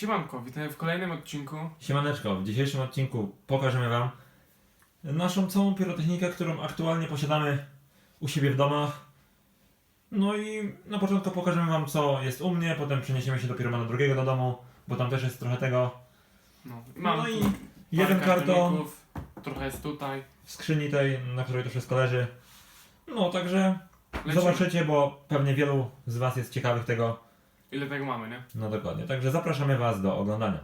Siemanko, witam w kolejnym odcinku. Siemaneczko, w dzisiejszym odcinku pokażemy Wam naszą całą pirotechnikę, którą aktualnie posiadamy u siebie w domach. No i na początku pokażemy Wam co jest u mnie, potem przeniesiemy się do piromana drugiego do domu, bo tam też jest trochę tego. No, i mam No i jeden karton Trochę jest tutaj. w skrzyni tej, na której to wszystko leży. No także Lecimy. zobaczycie, bo pewnie wielu z Was jest ciekawych tego, Ile tego mamy, nie? No dokładnie, także zapraszamy Was do oglądania.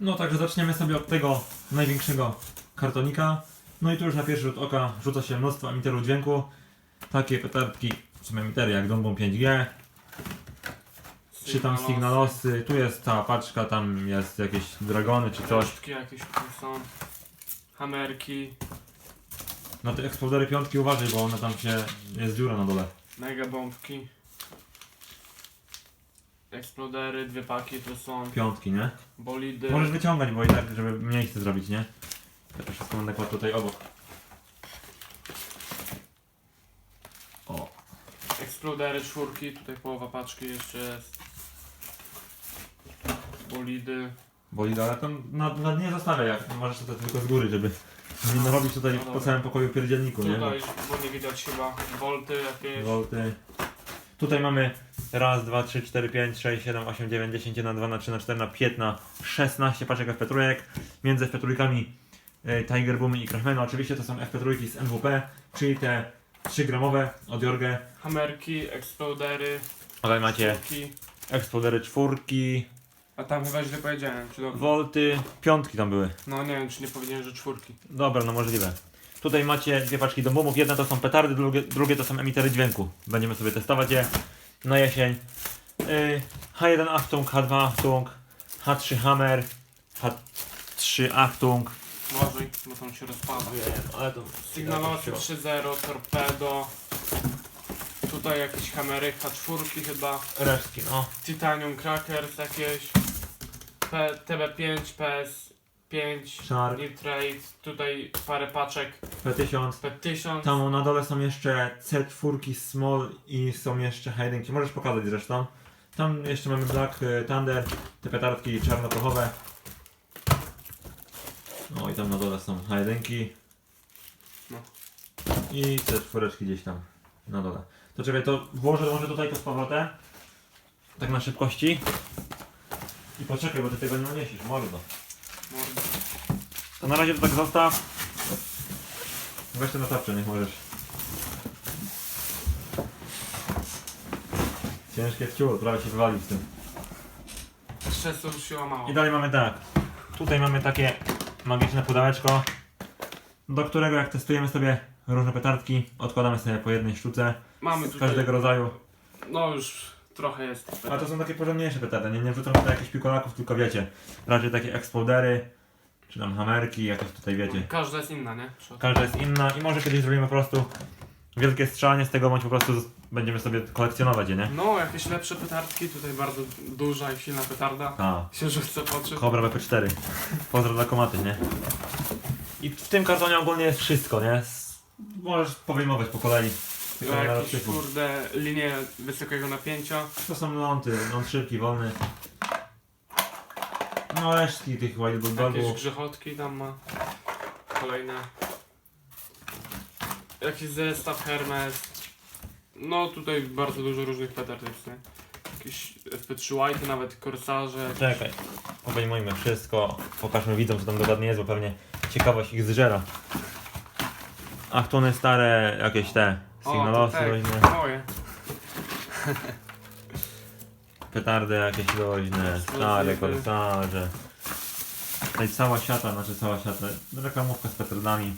No także zaczniemy sobie od tego największego kartonika. No i tu już na pierwszy rzut oka rzuca się mnóstwo emiterów dźwięku. Takie petardki, w sumie emitery jak Dombom 5G, czy tam Signalosy. Tu jest cała paczka, tam jest jakieś dragony czy coś. Resztki jakieś tutaj są. Hamerki, Na te eksplodery piątki uważaj, bo one tam się, jest dziura na dole. mega bombki. Eksplodery, dwie paki tu są. Piątki, nie? Bolidy. Możesz wyciągać, bo i tak, żeby miejsce zrobić, nie? Ja to wszystko będę kładł tutaj obok. O, Eksplodery, czwórki. Tutaj połowa paczki jeszcze jest. Bolidy. Bolida, ale to na, na dnie zostawiaj, jak możesz to tylko z góry, żeby nie narobić tutaj No po dobra. całym pokoju pierdzielniku, nie? Tutaj, bo nie widać chyba. Wolty jakieś. Wolty. Tutaj mamy raz, dwa, trzy, cztery, pięć, sześć, siedem, osiem, dziewięć, dziesięć, jedna, dwa, na trzy, na cztery, na pięć, na 16 paczek FP3. Między FP3 e, Tiger Boomy i Crashmana oczywiście to są FP3 z NWP, czyli te 3 gramowe od Jorge. Hamerki, eksplodery, Tutaj macie czwórki. eksplodery czwórki, A tam chyba źle powiedziałem, czy dobrze? wolty, piątki tam były. No nie wiem, czy nie powiedziałem, że czwórki. Dobra, no możliwe. Tutaj macie dwie paczki dombomów. Jedna to są petardy, drugie, drugie to są emitery dźwięku. Będziemy sobie testować je na jesień. Yy, H1 Achtung, H2 Achtung, H3 Hammer, H3 Achtung. Uważaj, bo tam się rozpada. ale to... Signalosy 3.0, torpedo. Tutaj jakieś kamery H4 chyba. Resztki, no. Titanium Crackers jakieś. P TB5, PS5, Shark. Nitrate. Tutaj parę paczek P1000. P1000. Tam na dole są jeszcze C4 Small i są jeszcze H1. Możesz pokazać zresztą. Tam jeszcze mamy Black y, Thunder, te petardki czarnoprochowe. No i tam na dole są H1. No. I C4 gdzieś tam na dole. To czekaj, to włożę może tutaj to z powrotem. Tak na szybkości. I poczekaj, bo ty tego nie uniesiesz, mordo. Mordo. Na razie to tak zostaw. Weź na tapczę, niech możesz. Ciężkie w ciul, prawie się wywalił z tym. Już się łamało. I dalej mamy tak. Tutaj mamy takie magiczne pudełeczko, do którego jak testujemy sobie różne petardki, odkładamy sobie po jednej sztuce Mamy z tutaj, każdego rodzaju. no już trochę jest. A to są takie porządniejsze petardy, nie, nie wrzucam tutaj jakichś pikolaków, tylko wiecie, raczej takie eksplodery, czy tam hamerki, jakieś tutaj wiecie. Każda jest inna, nie? Każda jest inna i może kiedyś zrobimy po prostu wielkie strzelanie z tego, bądź po prostu będziemy sobie kolekcjonować je, nie? No, jakieś lepsze petardki, tutaj bardzo duża i silna petarda. A, Się rzuca w oczy. Cobra BP4. Pozdro dla komaty, nie? I w tym kartonie ogólnie jest wszystko, nie? Możesz powyjmować po kolei. Na Jakieś kurde linie wysokiego napięcia. To są ląty, ląd szybki, wolny. No resztki tych white Jakieś grzechotki tam ma. Kolejne. Jakiś zestaw Hermes. No tutaj bardzo dużo różnych petard jest, nie? Jakieś FP3 White, nawet korsarze. Czekaj, powyjmujmy wszystko. Pokażmy widzom, co tam dokładnie jest, bo pewnie ciekawość ich zżera. Achtony stare, jakieś te to tak, moje. Petardy jakieś luźne, stare korsarze. Tutaj cała siata, znaczy cała siata, reklamówka z petardami.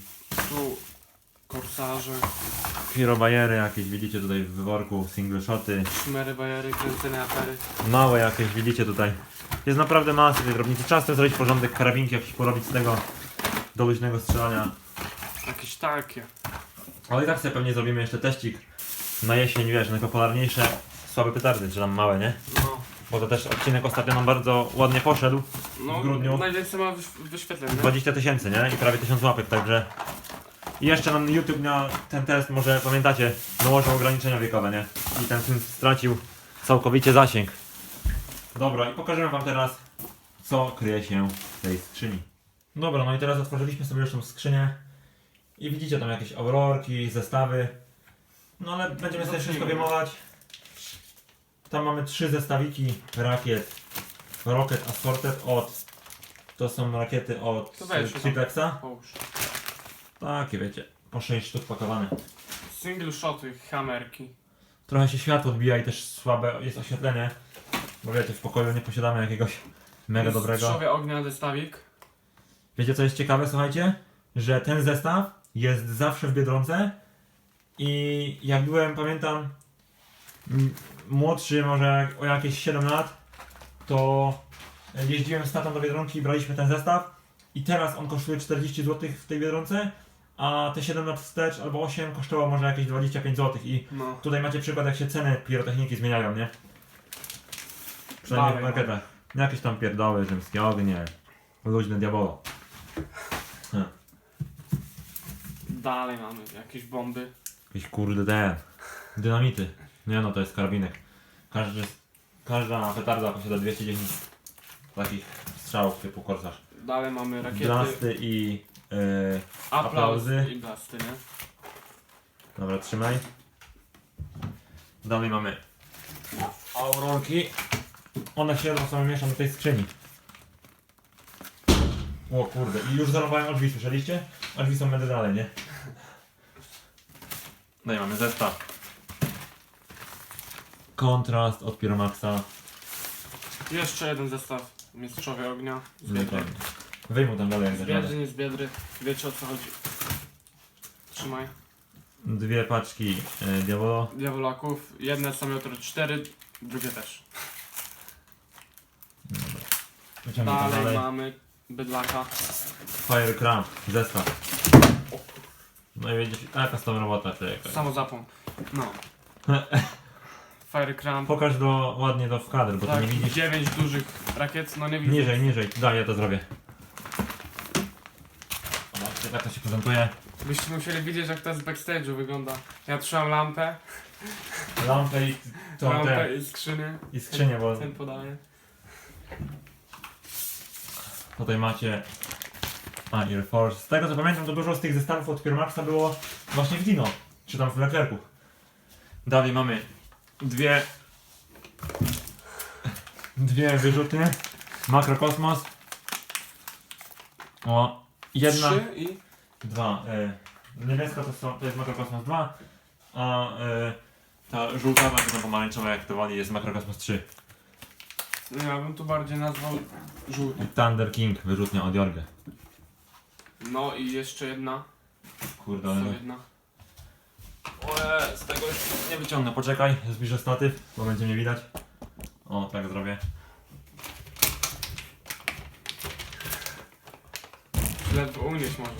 Tu korsarze, Pirobajery jakieś widzicie tutaj w wyworku, single shoty. szmery, bajery, kręcone afery. Małe jakieś widzicie tutaj. Jest naprawdę masy tej drobnicy. Czas to zrobić porządek, karabinki jakieś porobić z tego do luźnego strzelania. Jakieś takie. Ale i tak sobie pewnie zrobimy jeszcze teścik na jesień, wiesz, najpopularniejsze słabe petardy, czy tam małe, nie? No, Bo to też odcinek ostatnio nam bardzo ładnie poszedł. no W grudniu. najwięcej ma wyś- wyświetleń, nie? 20 tysięcy, nie? I prawie 1000 łapek, także... I jeszcze nam YouTube na ten test, może pamiętacie, nałożył ograniczenia wiekowe, nie? I ten film stracił całkowicie zasięg. Dobra, i pokażemy wam teraz co kryje się w tej skrzyni. Dobra, no i teraz otworzyliśmy sobie już tą skrzynię i widzicie tam jakieś aurorki, zestawy. No ale będziemy sobie wszystko wyjmować. Tam mamy trzy zestawiki rakiet Rocket Assorted od... To są rakiety od To weź, Triplexa. Połóż. Takie wiecie, po 6 sztuk pakowane. Single shoty, hamerki. Trochę się światło odbija i też słabe jest oświetlenie. Bo wiecie, w pokoju nie posiadamy jakiegoś mega dobrego. Strzowie ognia zestawik. Wiecie co jest ciekawe, słuchajcie? Że ten zestaw jest zawsze w Biedronce i jak byłem, pamiętam, m- młodszy, może o jakieś 7 lat, to jeździłem z tatą do Biedronki i braliśmy ten zestaw i teraz on kosztuje 40 zł w tej Biedronce, a te 7 lat wstecz albo 8 kosztowało może jakieś 25 zł i No. tutaj macie przykład jak się ceny pirotechniki zmieniają, nie? Przynajmniej w marketach. Jakieś tam pierdoły, rzymskie ognie, luźne diabolo. Dalej mamy jakieś bomby. Jakieś kurde te dynamity. Nie no, to jest karabinek. Każdy, każda petarda posiada 210 takich strzałów typu korsarz. Dalej mamy rakiety. Blasty i... Yy, Aplauz aplauzy. i blasty, nie? dobra, trzymaj. Dalej mamy aurorki. One się jedno sobie mieszczą do tej skrzyni. O kurde, i już zarobałem od drzwi, słyszeliście? A drzwi są będę dalej, nie? No i mamy zestaw. Kontrast od Pyromaxa. Jeszcze jeden zestaw mistrzowie ognia. Z biedry. Dokładnie. Tam dalej jak Z biedry, nie z biedry. Wiecie o co chodzi. Trzymaj. Dwie paczki e, Diabolo. Diabolaków. Jedne jutro cztery, drugie też. Wyciągnij tam Dalej dalej. mamy bydlaka. Firecraft, zestaw. No i widzisz, jaka z tą robota jaka. Samozapłon. No. Fire Cramp. Pokaż do, ładnie to w kadr, bo Tak, to nie widzisz. dziewięć dużych rakiet, no nie widzę. Niżej, niżej. Daj, ja to zrobię. Zobaczcie, tak to się prezentuje. Byście musieli widzieć jak to z backstage'u wygląda. Ja trzymam lampę, Lampę i tą te, lampę i skrzynię. i skrzynię, bo Ten podaje. tutaj macie a, Air Force. Z tego co pamiętam, to dużo z tych zestawów od Pyromaxa było właśnie w Dino, czy tam w Leclercu. Dalej mamy dwie dwie wyrzutnie. Makrokosmos. O, jedna, Trzy i... dwa. E, niebieska to, są, to jest Makrokosmos 2, a e, ta żółtawa, czy tam pomarańczowa jak to wali jest Makrokosmos 3. No ja bym tu bardziej nazwał żółty. Thunder King, wyrzutnia od Jorge. No i jeszcze jedna. Kurde, ale... Solidna. Z tego już nie wyciągnę, poczekaj, zbliżę statyw, bo będzie mnie widać. O, tak zrobię. Ledwo unieść może.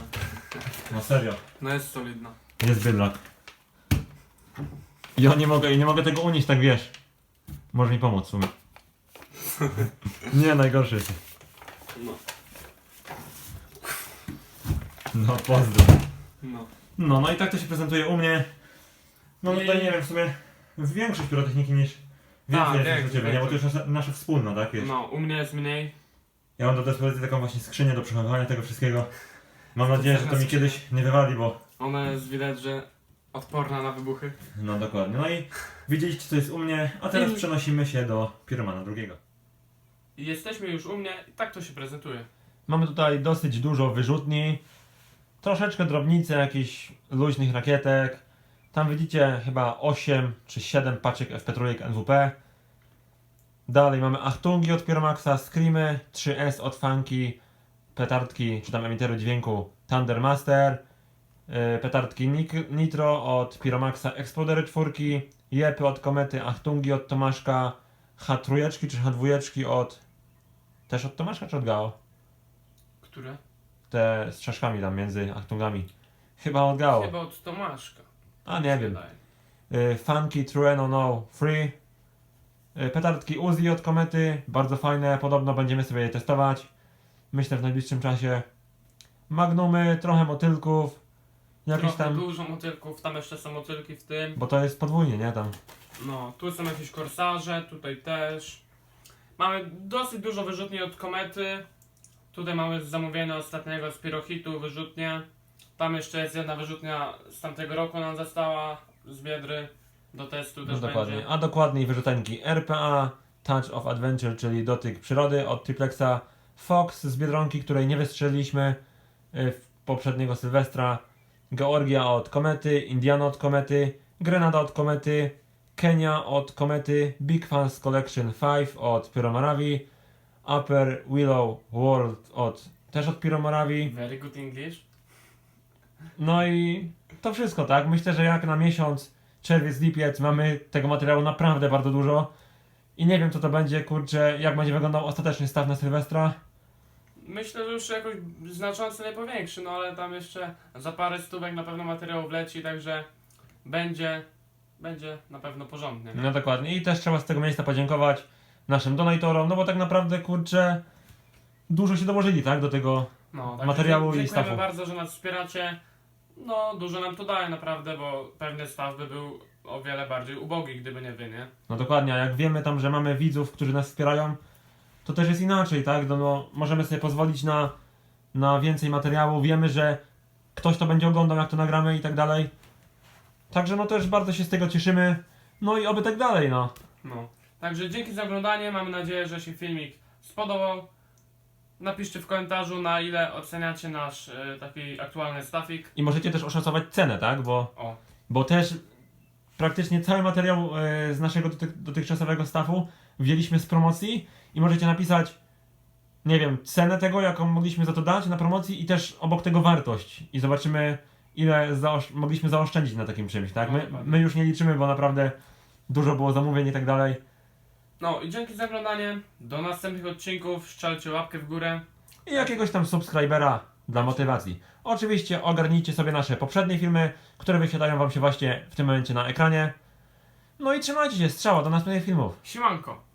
No serio, No jest solidna. jest bydlak. Ja nie mogę, nie mogę tego unieść, tak wiesz. Może mi pomóc w sumie. nie, najgorszy jest. No. No, pozdro. No. No, no i tak to się prezentuje u mnie. No I- tutaj nie wiem, w sumie większość pirotechniki niż więcej Tak, jest niż u większość, Ciebie, nie? Bo to już nasza, nasza wspólna, tak? Wiesz. No, u mnie jest mniej. Ja mam do dyspozycji taką właśnie skrzynię do przechowywania tego wszystkiego. Mam nadzieję, że to mi kiedyś nie wywali, bo Ona jest widać, że odporna na wybuchy. No dokładnie. No i widzieliście co jest u mnie, a teraz I- przenosimy się do Piromana drugiego. I jesteśmy już u mnie i tak to się prezentuje. Mamy tutaj dosyć dużo wyrzutni, troszeczkę drobnicy, jakichś luźnych rakietek. Tam widzicie chyba 8 czy 7 paczek FP3 NWP. Dalej mamy Achtungi od Pyromaxa, Screamy, 3S od Funky, petardki czy tam emitery dźwięku Thundermaster, yy, petardki Nitro od Pyromaxa, Explodery 4, Jepy od Komety, Achtungi od Tomaszka, H3 czy H2 od... też od Tomaszka czy od Gao? Które? te z czaszkami tam między achtungami. Chyba odgało. Chyba od Tomaszka. A nie wiem. Y, Funky Trueno No Free. Y, Petardki Uzi od Komety. Bardzo fajne. Podobno będziemy sobie je testować. Myślę w najbliższym czasie. Magnumy, trochę motylków. Trochę tam. dużo motylków, tam jeszcze są motylki w tym. Bo to jest podwójnie, nie? Tam. No, tu są jakieś korsarze, tutaj też. Mamy dosyć dużo wyrzutni od komety. Tutaj mamy zamówienie ostatniego z Pirohitu, wyrzutnie. Tam jeszcze jest jedna wyrzutnia z tamtego roku nam została, z Biedry. Do testu No też dokładnie. będzie. A dokładniej wyrzutenki RPA, Touch of Adventure, czyli dotyk przyrody od Triplexa, Fox z Biedronki, której nie wystrzeliliśmy y, w poprzedniego Sylwestra, Georgia od Komety, Indiana od Komety, Grenada od Komety, Kenia od Komety, Big Fans Collection 5 od Pyromaravi, Upper Willow World od też od Pyromaravi. Very good English. No i to wszystko, tak? Myślę, że jak na miesiąc, czerwiec, lipiec mamy tego materiału naprawdę bardzo dużo. I nie wiem co to będzie, kurczę, jak będzie wyglądał ostateczny staw na Sylwestra. Myślę, że już jakoś znacząco nie powiększy, no ale tam jeszcze za parę stówek na pewno materiał wleci, także będzie, będzie na pewno porządnie. No dokładnie. I też trzeba z tego miejsca podziękować naszym donatorom, no bo tak naprawdę, kurczę, dużo się dołożyli, tak? Do tego. No, także Materiału i dziękujemy stafu. bardzo, że nas wspieracie. No, dużo nam to daje naprawdę, bo pewny staw by był o wiele bardziej ubogi, gdyby nie wy, nie? No dokładnie, a jak wiemy tam, że mamy widzów, którzy nas wspierają, to też jest inaczej, tak? No, no możemy sobie pozwolić na, na więcej materiału, wiemy, że ktoś to będzie oglądał, jak to nagramy i tak dalej. Także no też bardzo się z tego cieszymy. No i oby tak dalej, no. No. Także dzięki za oglądanie, mamy nadzieję, że się filmik spodobał. Napiszcie w komentarzu, na ile oceniacie nasz y, taki aktualny stafik. I możecie też oszacować cenę, tak? Bo, O, bo też praktycznie cały materiał e, z naszego doty- dotychczasowego stafu wzięliśmy z promocji i możecie napisać, nie wiem, cenę tego, jaką mogliśmy za to dać na promocji i też obok tego wartość. I zobaczymy, ile zaosz- mogliśmy zaoszczędzić na takim czymś, tak? No, My, dokładnie. my już nie liczymy, bo naprawdę dużo było zamówień i tak dalej. No i dzięki za oglądanie. Do następnych odcinków. Szczelcie łapkę w górę. I jakiegoś tam subskrybera dla motywacji. Oczywiście ogarnijcie sobie nasze poprzednie filmy, które wyświetlają Wam się właśnie w tym momencie na ekranie. No i trzymajcie się, strzała do następnych filmów. Simanko.